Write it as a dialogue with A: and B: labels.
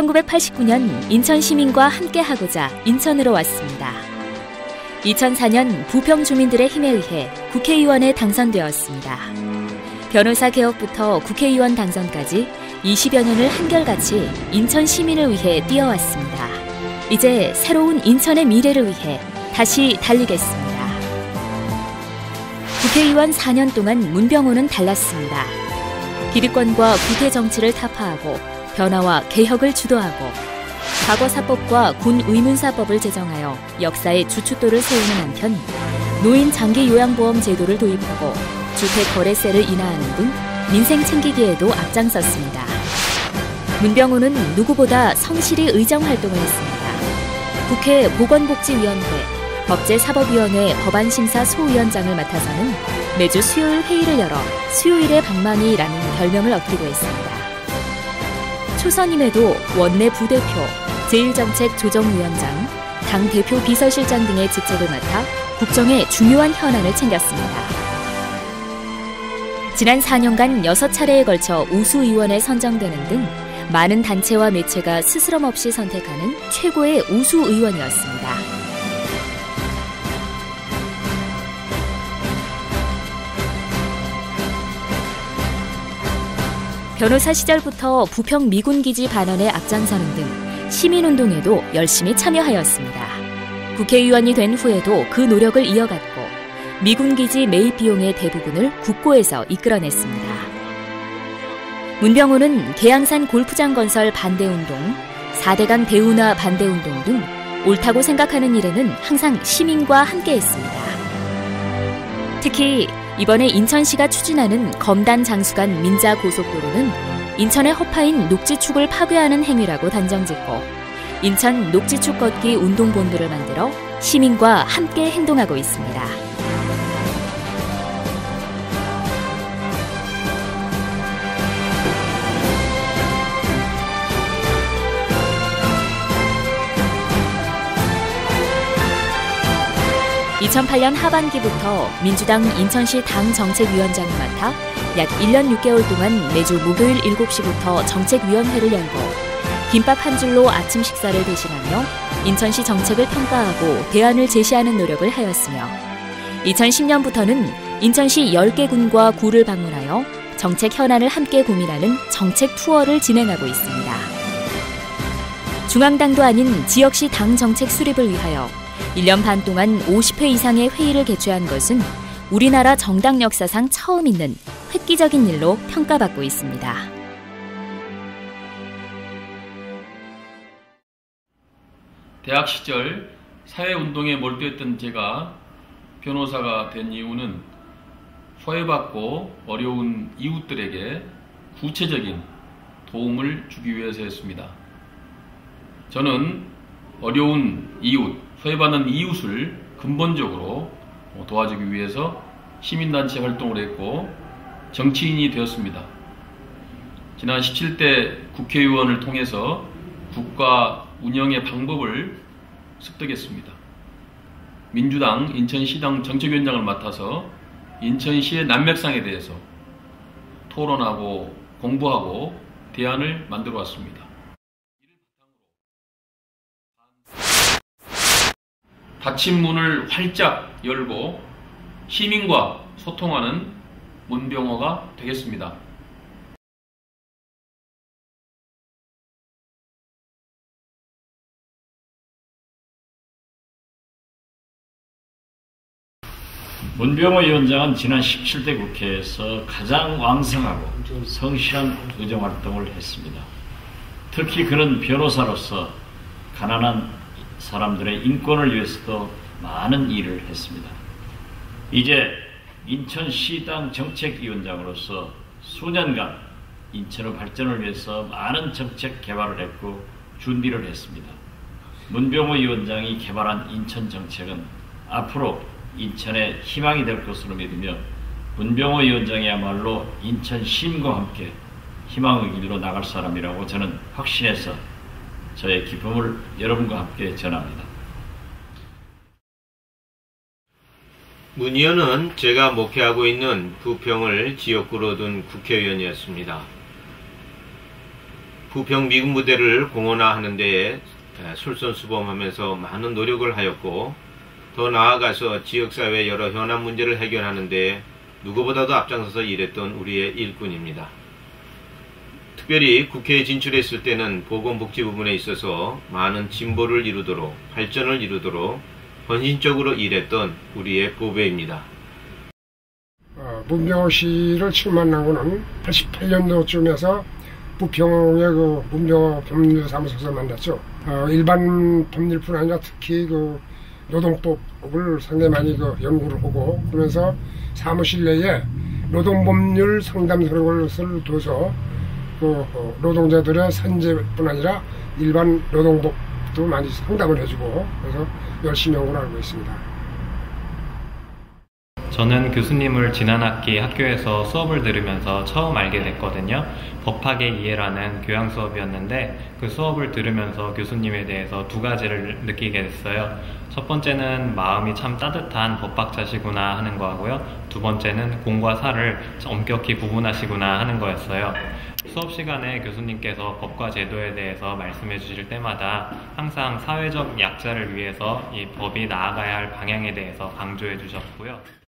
A: 1989년 인천 시민과 함께하고자 인천으로 왔습니다. 2004년 부평 주민들의 힘에 의해 국회의원에 당선되었습니다. 변호사 개혁부터 국회의원 당선까지 20여 년을 한결같이 인천 시민을 위해 뛰어왔습니다. 이제 새로운 인천의 미래를 위해 다시 달리겠습니다. 국회의원 4년 동안 문병호는 달랐습니다. 기득권과 구태 정치를 타파하고 변화와 개혁을 주도하고 과거사법과 군 의문사법을 제정하여 역사의 주춧돌을 세우는 한편 노인 장기 요양보험 제도를 도입하고 주택 거래세를 인하하는 등 민생 챙기기에도 앞장섰습니다. 문병호는 누구보다 성실히 의정 활동을 했습니다. 국회 보건복지위원회, 법제사법위원회 법안심사 소위원장을 맡아서는 매주 수요일 회의를 열어 수요일의 방망이라는 별명을 얻기도 했습니다. 초선임에도 원내 부대표, 제1정책조정위원장, 당 대표 비서실장 등의 직책을 맡아 국정의 중요한 현안을 챙겼습니다. 지난 4년간 6차례에 걸쳐 우수의원에 선정되는 등 많은 단체와 매체가 스스럼 없이 선택하는 최고의 우수의원이었습니다. 변호사 시절부터 부평 미군기지 반환에 앞장서는 등 시민운동에도 열심히 참여하였습니다. 국회의원이 된 후에도 그 노력을 이어갔고 미군기지 매입 비용의 대부분을 국고에서 이끌어냈습니다. 문병호는 계양산 골프장 건설 반대운동, 4대강 대운하 반대운동 등 옳다고 생각하는 일에는 항상 시민과 함께했습니다. 특히 이번에 인천시가 추진하는 검단 장수간 민자 고속도로는 인천의 허파인 녹지축을 파괴하는 행위라고 단정짓고 인천 녹지축 걷기 운동본부를 만들어 시민과 함께 행동하고 있습니다. 2008년 하반기부터 민주당 인천시 당 정책위원장을 맡아 약 1년 6개월 동안 매주 목요일 7시부터 정책위원회를 열고 김밥 한 줄로 아침 식사를 대신하며 인천시 정책을 평가하고 대안을 제시하는 노력을 하였으며 2010년부터는 인천시 10개 군과 구를 방문하여 정책 현안을 함께 고민하는 정책 투어를 진행하고 있습니다. 중앙당도 아닌 지역시 당 정책 수립을 위하여 1년 반 동안 50회 이상의 회의를 개최한 것은 우리나라 정당 역사상 처음 있는 획기적인 일로 평가받고 있습니다.
B: 대학 시절 사회운동에 몰두했던 제가 변호사가 된 이유는 소외받고 어려운 이웃들에게 구체적인 도움을 주기 위해서였습니다. 저는 어려운 이웃, 소외받는 이웃을 근본적으로 도와주기 위해서 시민단체 활동을 했고 정치인이 되었습니다. 지난 17대 국회의원을 통해서 국가 운영의 방법을 습득했습니다. 민주당 인천시당 정책위원장을 맡아서 인천시의 난맥상에 대해서 토론하고 공부하고 대안을 만들어 왔습니다. 닫힌 문을 활짝 열고 시민과 소통하는 문병호가 되겠습니다.
C: 문병호 위원장은 지난 17대 국회에서 가장 왕성하고 성실한 의정 활동을 했습니다. 특히 그는 변호사로서 가난한 사람들의 인권을 위해서도 많은 일을 했습니다. 이제 인천시당 정책위원장으로서 수년간 인천의 발전을 위해서 많은 정책 개발을 했고 준비를 했습니다. 문병호 위원장이 개발한 인천 정책은 앞으로 인천의 희망이 될 것으로 믿으며 문병호 위원장이야말로 인천 시민과 함께 희망의 길로 나갈 사람이라고 저는 확신해서 저의 기쁨을 여러분과 함께 전합니다.
D: 문 의원은 제가 목회하고 있는 부평을 지역구로 둔 국회의원이었습니다. 부평 미군 부대를 공헌화하는 데에 솔선수범하면서 많은 노력을 하였고 더 나아가서 지역사회 여러 현안 문제를 해결하는 데 누구보다도 앞장서서 일했던 우리의 일꾼입니다. 특별히 국회에 진출했을 때는 보건복지 부분에 있어서 많은 진보를 이루도록 발전을 이루도록 헌신적으로 일했던 우리의 보배입니다.
E: 어, 문병호씨를 만난 거는 88년도쯤에서 부평의 그 문병호 법률사무소에서 만났죠. 어, 일반 법률뿐 아니라 특히 그 노동법을 상당히 많이 그 연구를 하고 그러면서 사무실 내에 노동법률 상담소를 둬서 그 어, 노동자들의 산재뿐 아니라 일반 노동법도 많이 상담을 해주고 그래서 열심히 연구를 하고 있습니다.
F: 저는 교수님을 지난 학기 학교에서 수업을 들으면서 처음 알게 됐거든요. 법학의 이해라는 교양 수업이었는데 그 수업을 들으면서 교수님에 대해서 두 가지를 느끼게 됐어요. 첫 번째는 마음이 참 따뜻한 법학자시구나 하는 거하고요. 두 번째는 공과 사를 엄격히 구분하시구나 하는 거였어요. 수업 시간에 교수님께서 법과 제도에 대해서 말씀해 주실 때마다 항상 사회적 약자를 위해서 이 법이 나아가야 할 방향에 대해서 강조해 주셨고요.